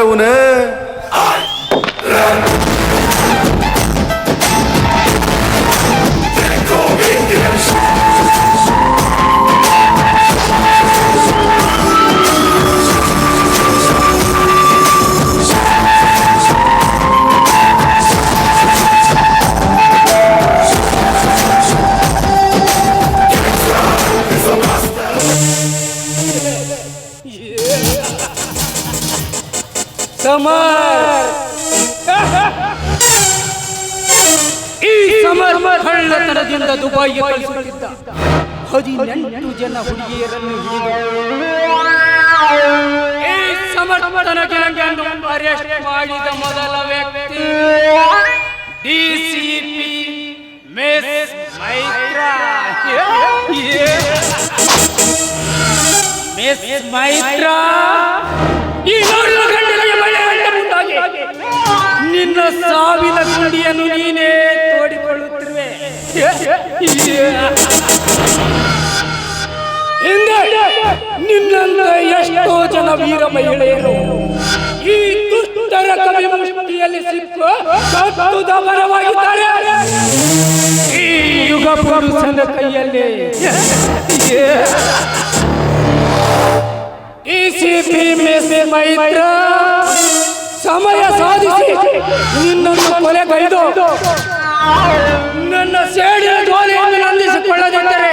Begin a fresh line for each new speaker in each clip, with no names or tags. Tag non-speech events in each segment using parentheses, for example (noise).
እውነት ಕಳ್ಳತನದಿಂದ ದುಬೈಗೆ ಕಳಿಸುತ್ತಿದ್ದ. ಹದಿನೆಂಟು ಜನ ಹುಡುಗಿಯರನ್ನು ಈ ಅನ್ನು ಅರೆಸ್ಟ್ ಮಾಡಿದ ಮೊದಲ ವ್ಯಕ್ತಿ DCP miss Maitra. Miss Maitra. ಜನ ವೀರ ಮಹಿಳೆಯರು, ಈ ದುಷ್ಟರ ಕವಿ ಮುಷ್ಟಿಯಲ್ಲಿ ಸಿಕ್ಕು ಬರವಾಗಿದ್ದಾರೆ ಈ ಯುಗ ಪುರುಷನ ಕೈಯಲ್ಲಿ ಡಿಸಿಪಿ ಮೇಸೆ ಮೈತ್ರ ಸಮಯ ಸಾಧಿಸಿ ನಿನ್ನನ್ನು ಕೊಲೆಗೈದು, ನನ್ನ ಸೇಡಿನ ಧ್ವನಿಯನ್ನು ನಂದಿಸಿಕೊಳ್ಳದಿದ್ದರೆ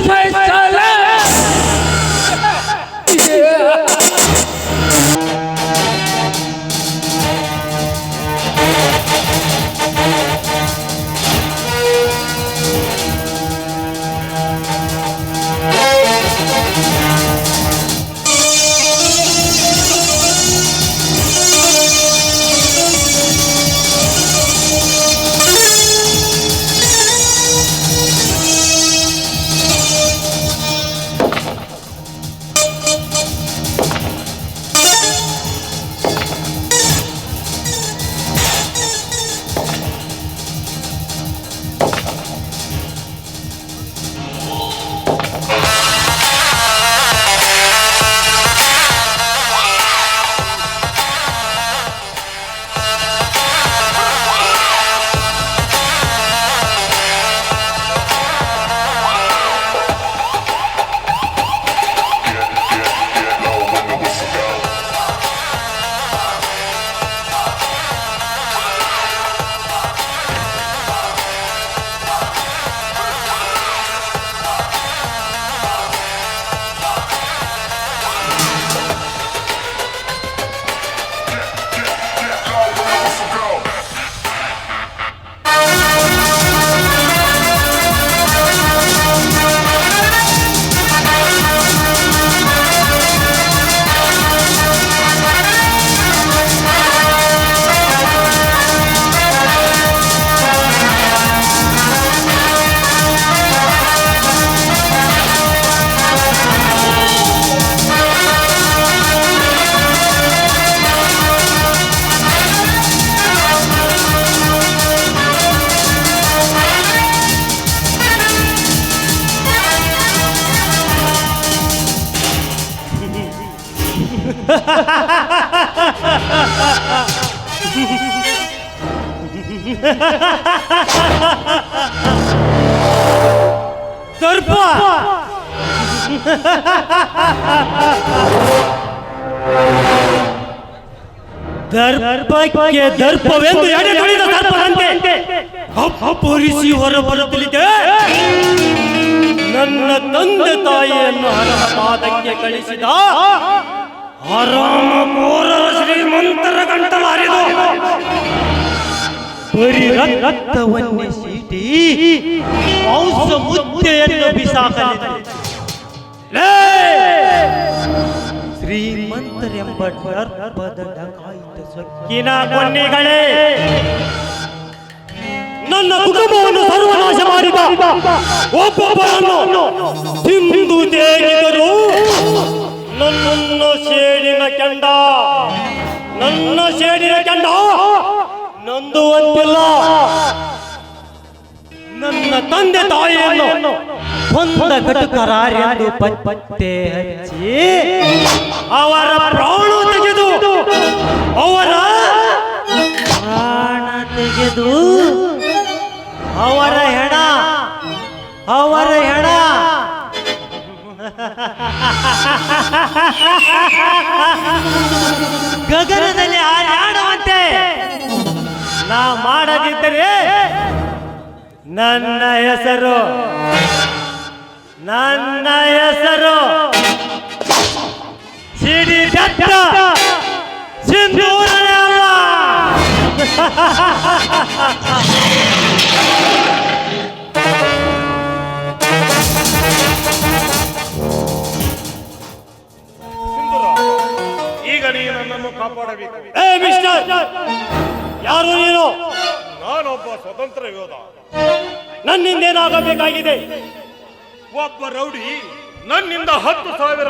Jesus!
ದರ್ಪ ದರ್ಪಕ್ಕೆ ದರ್ಪವೆಂದು ಎಡೆ ತುಳಿದ ದರ್ಪದಂತೆ ಅಪ್ಪರಿಸಿ ಹೊರ ಬರುತ್ತಲಿದೆ ನನ್ನ ತಂದೆ ತಾಯಿಯನ್ನು ಹರಹ ಪಾದಕ್ಕೆ ಕಳಿಸಿದ ಹರಾಮಕೋರರ ಶ್ರೀಮಂತರ ಗಂಟಲು ಹರಿದು ಬರೀ ರಕ್ತವನ್ನೇ ಸೀಟಿ ಮಾಂಸ ಮುದ್ದೆಯನ್ನು ಬಿಸಾಕಲಿದೆ! ಶ್ರೀಮಂತರೆಂಬ ದರ್ಪದ ಡಕಾಯಿತ ಸೊಕ್ಕಿನ ಕೊನ್ನಿಗಳೇ! ನನ್ನ ಕುಟುಂಬವನ್ನು ಸರ್ವನಾಶ ಮಾಡಿದ ಒಬ್ಬೊಬ್ಬರನ್ನು ತಿಂದು ತೇಗಿದರು. ನನ್ನ ಸೇಡಿನ ಕೆಂಡ ನನ್ನ ಸೇಡಿನ ಕೆಂಡ ನಂದು ಒಂದಿಲ್ಲ ನನ್ನ ತಂದೆ ತಾಯಿಯನ್ನು ಪತ್ತೆ ಹಚ್ಚಿ ಅವರ ಪ್ರಾಣ ತೆಗೆದು ಅವರ ಪ್ರಾಣ ತೆಗೆದು ಅವರ ಹೆಣ ಅವರ ಹೆಣ. ಗಗನದಲ್ಲಿ ಹಾರಾಡುವಂತೆ ನಾ ಮಾಡದಿದ್ದರೆ ನನ್ನ ಹೆಸರು ನನ್ನ ಹೆಸರು ಸಿಡಿ ದತ್ತ ಸಿಂಧೂರನೇ (laughs) ನನ್ನಿಂದ ಏನಾಗಬೇಕಾಗಿದೆ
ಒಬ್ಬ ರೌಡಿ ನನ್ನಿಂದ ಹತ್ತು ಸಾವಿರ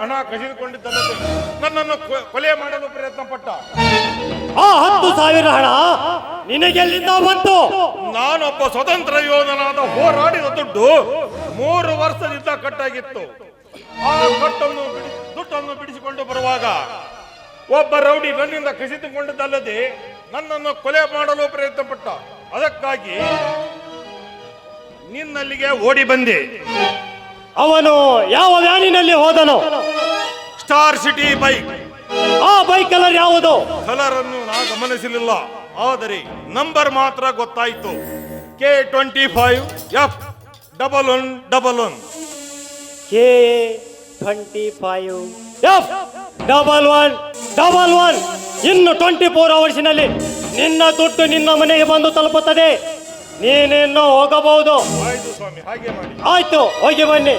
ಹಣ- ಕಸಿದುಕೊಂಡಿದ್ದಲ್ಲ ಕಸಿದುಕೊಂಡಿದ್ದಲ್ಲದೆ ನನ್ನನ್ನು ಕೊಲೆ ಮಾಡಲು ಪ್ರಯತ್ನ ಪಟ್ಟ
ಆ ಹತ್ತು ಸಾವಿರ ಹಣ ನಿನಗೆಲ್ಲಿಂದ ಬಂತು?
ನಾನೊಬ್ಬ ಸ್ವತಂತ್ರ ಯೋಧನಾದ ಹೋರಾಡಿದ ದುಡ್ಡು ಮೂರು ವರ್ಷದಿಂದ ಕಟ್ಟಾಗಿತ್ತು. ಆ ಕಟ್ಟನ್ನು ದುಡ್ಡನ್ನು ಬಿಡಿಸಿಕೊಂಡು ಬರುವಾಗ ಒಬ್ಬ ರೌಡಿ ನನ್ನಿಂದ ಕಸಿದುಕೊಂಡಿದ್ದಲ್ಲದೆ ನನ್ನನ್ನು ಕೊಲೆ ಮಾಡಲು ಪ್ರಯತ್ನ ಪಟ್ಟ ಅದಕ್ಕಾಗಿ ನಿನ್ನಲ್ಲಿಗೆ ಓಡಿ ಬಂದೆ.
ಅವನು ಯಾವ ವ್ಯಾನಿನಲ್ಲಿ ಹೋದನು?
Star city bike.
ಆ ಬೈಕ್ ಕಲರ್ ಯಾವುದು?
ಕಲರ್ ಅನ್ನು ನಾ ಗಮನಿಸಲಿಲ್ಲ. ಆದರೆ ನಂಬರ್ ಮಾತ್ರ ಗೊತ್ತಾಯಿತು. K twenty five F double one double one.
K twenty five F double one double one. ಇನ್ನು ಟ್ವೆಂಟಿ ಫೋರ್ ಅವರ್ಸಿನಲ್ಲಿ ನಿನ್ನ ದುಡ್ಡು ನಿನ್ನ ಮನೆಗೆ ಬಂದು ತಲುಪುತ್ತದೆ. ನೀನಿನ್ನು ಹೋಗಬಹುದು.
ಆಯ್ತು ಸ್ವಾಮಿ ಹಾಗೆ ಮಾಡಿ.
ಆಯ್ತು ಹೋಗಿ ಬನ್ನಿ.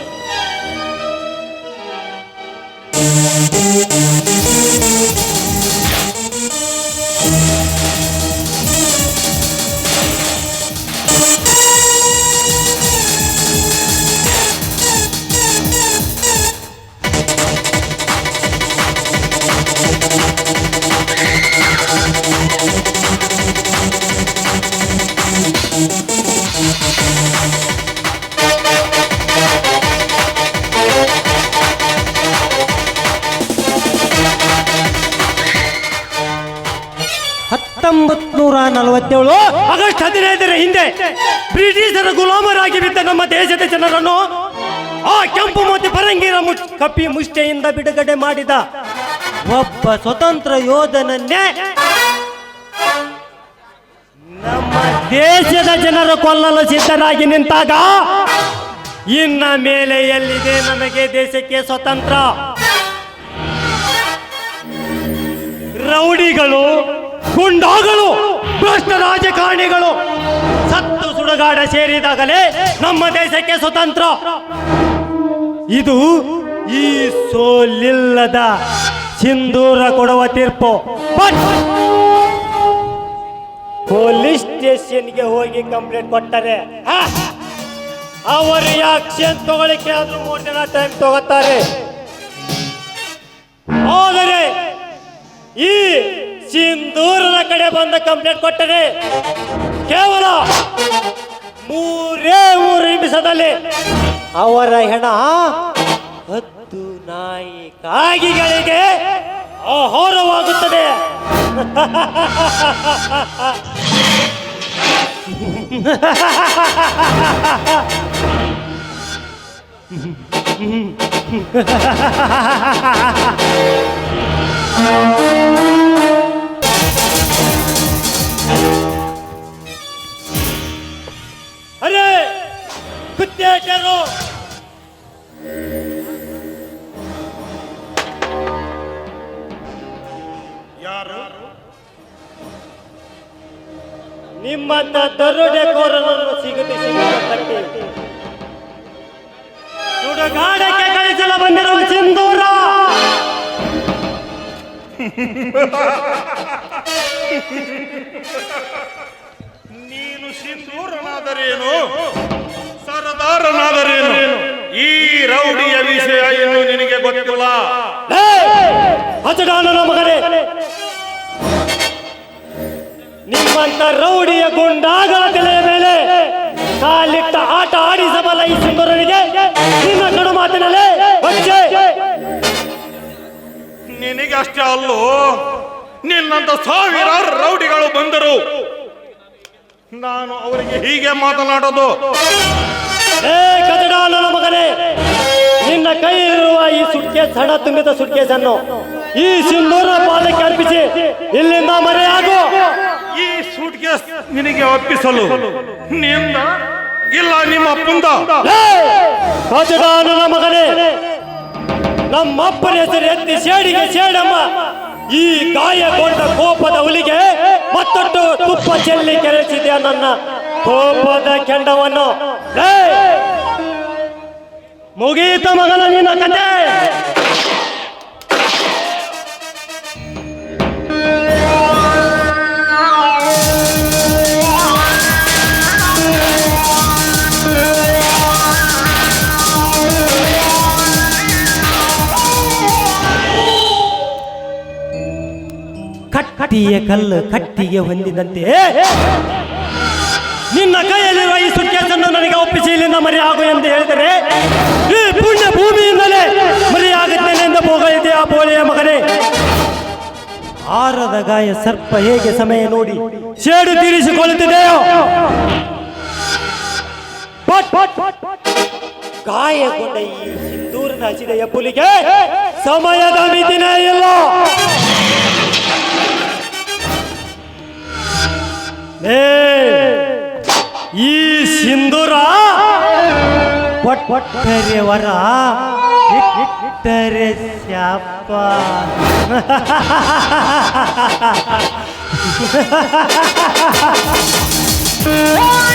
ಹತ್ತೊಂಬತ್ ನೂರ ನಲವತ್ತೇಳು ಆಗಸ್ಟ್ ಹದಿನೈದರ ಹಿಂದೆ ಬ್ರಿಟಿಷರ ಗುಲಾಮರಾಗಿ ಬಿದ್ದ ನಮ್ಮ ದೇಶದ ಜನರನ್ನು ಆ ಕೆಂಪು ಮತ್ತು ಪರಂಗಿರ ಕಪ್ಪಿ ಮುಷ್ಟಿಯಿಂದ ಬಿಡುಗಡೆ ಮಾಡಿದ ಒಬ್ಬ ಸ್ವತಂತ್ರ ಯೋಧನನ್ನೇ ನಮ್ಮ ದೇಶದ ಜನರು ಕೊಲ್ಲಲು ಸಿದ್ಧರಾಗಿ ನಿಂತಾಗ ಇನ್ನ ಮೇಲೆ ಎಲ್ಲಿದೆ ನಮಗೆ ದೇಶಕ್ಕೆ ಸ್ವತಂತ್ರ? ರೌಡಿಗಳು ಗುಂಡಾಗಳು ಭ್ರಷ್ಟ ರಾಜಕಾರಣಿಗಳು, ಸತ್ತು ಸುಡುಗಾಡ ಸೇರಿದಾಗಲೇ ನಮ್ಮ ದೇಶಕ್ಕೆ ಸ್ವತಂತ್ರ. ಇದು ಈ ಸೋಲಿಲ್ಲದ ಸಿಂಧೂರ ಕೊಡುವ ತೀರ್ಪು. ಪೊಲೀಸ್ ಸ್ಟೇಷನ್ಗೆ ಹೋಗಿ ಕಂಪ್ಲೇಂಟ್ ಕೊಟ್ಟರೆ ಅವರು ಆಕ್ಷನ್ ತಗೊಳ್ಳಿಕ್ಕೆ ಆದ್ರೂ ಮೂರು ದಿನ ಟೈಮ್ ತಗೋತಾರೆ? ಆದರೆ ಈ ಸಿಂಧೂರದ ಕಡೆ ಬಂದ ಕಂಪ್ಲೇಂಟ್ ಕೊಟ್ಟರೆ ಕೇವಲ ಮೂರೇ ಮೂರು ನಿಮಿಷದಲ್ಲಿ ಅವರ ಹೆಣ ಹತ್ತು ನಾಯಿ ಕಾಗಿಗಳಿಗೆ ಆಹಾರವಾಗುತ್ತದೆ. (laughs) ಅರೆ ಕುತ್ತೇಟರು
ಯಾರು?
ನಿಮ್ಮಂತ ದರೋಡೆಕೋರನನ್ನು ಸಿಗದೆ ಸಿಗುತ್ತಕ್ಕೆ ಸುಡಗಾಡಕ್ಕೆ ಕಳಿಸಲು ಬಂದಿರುವ ಸಿಂಧೂರ. (laughs) (laughs)
ನೀನು ಸಿಂಧೂರನಾದರೇನು ಸರದಾರನಾದರೇನು? ಈ ರೌಡಿಯ ವಿಷಯ ಏನು ನಿನಗೆ ಗೊತ್ತಿಲ್ಲ.
ಹಚಡಾನನ ಮಗನೇ! ನಿಮ್ಮಂತ ರೌಡಿಯ ಗುಂಡಾಗಳ ತಲೆಯ ಮೇಲೆ ಕಾಲಿಟ್ಟ ಆಟ ಆಡಿಸಬಲ್ಲ ಈ ಸಿಂಧೂರನಿಗೆ ನಿನ್ನ ಕಡು ಮಾತಿನಲ್ಲೇ
ನಿನಗೆ ಅಷ್ಟೇ ಅಲ್ಲೋ? ನಿನ್ನಂತ ಸಾವಿರಾರು ರೌಡಿಗಳು ಬಂದರು. ನಾನು ಅವರಿಗೆ ಹೀಗೆ ಮಾತನಾಡೋದು.
ಏ ಕಜಡಾಲನ ಮಗನೇ ನಿನ್ನ ಕೈ ಇರುವ ಈ ಸುಟ್ಕೇಸ್ ಹಣ ತುಂಬಿದ ಸುಟ್ಕೇಸ್ ಅನ್ನು ಈ ಸಿಂಧೂರ ಪಾದಕ್ಕೆ ಅರ್ಪಿಸಿ ಇಲ್ಲಿಂದ ಮರೆಯಾಗು.
ಈ ಸೂಟ್ ಕೇಸ್ ನಿನಗೆ ಒಪ್ಪಿಸಲು ನಿಂದ ಇಲ್ಲ ನಿಮ್ಮ ಅಪ್ಪಂದ
ಏ, ಕಜಡಾಲನ ಮಗನೇ ನಮ್ಮಪ್ಪನ ಹೆಸರು ಎತ್ತಿ ಸೇಡಿಗೆ ಸೇಡಮ್ಮ. ಈ ಗಾಯಗೊಂಡ ಕೋಪದ ಹುಲಿಗೆ ಮತ್ತೊಟ್ಟು ತುಪ್ಪ ಚೆಲ್ಲಿ ಕೆರೆಸಿದೆ ನನ್ನ ಕೋಪದ ಕೆಂಡವನ್ನು. ಮುಗೀತ ಮಗನ ನಿನ್ನ ಕತೆ. ಕಟ್ಟಿಯ ಕಲ್ಲು ಕಟ್ಟಿಗೆ ಹೊಂದಿದಂತೆ. ನಿನ್ನ ಕೈಯಲ್ಲಿರುವ ಈ ಸುಟ್ಕೇಸನ್ನು ನನಗೆ ಒಪ್ಪಿಸಿ, ಇಲ್ಲಿಂದ ಮರಿ ಆಗು ಎಂದು ಹೇಳಿದರೆ, ಈ ಪುಣ್ಯ ಭೂಮಿಯಿಂದಲೇ ಮರಿ ಆಗುತ್ತೇನೆ ಎಂದು ಹೋಗಲಿದೆ ಆ ಬೋಳೆಯ ಮಗನೇ. ಆರದ ಗಾಯ ಸರ್ಪ ಹೇಗೆ ಸಮಯ ನೋಡಿ ಸೇಡು ತೀರಿಸಿಕೊಳ್ಳುತ್ತಿದೆಯೋ. ಗಾಯಗೊಂಡ ಈ ಸಿಂಧೂರಿನ ಹಸಿದೆಯ ಪುಲಿಗೆ ಸಮಯದ ಪಟ್ಟರೆ ವರ ಇಟ್ಟರೆ ಶಾಪ. (laughs)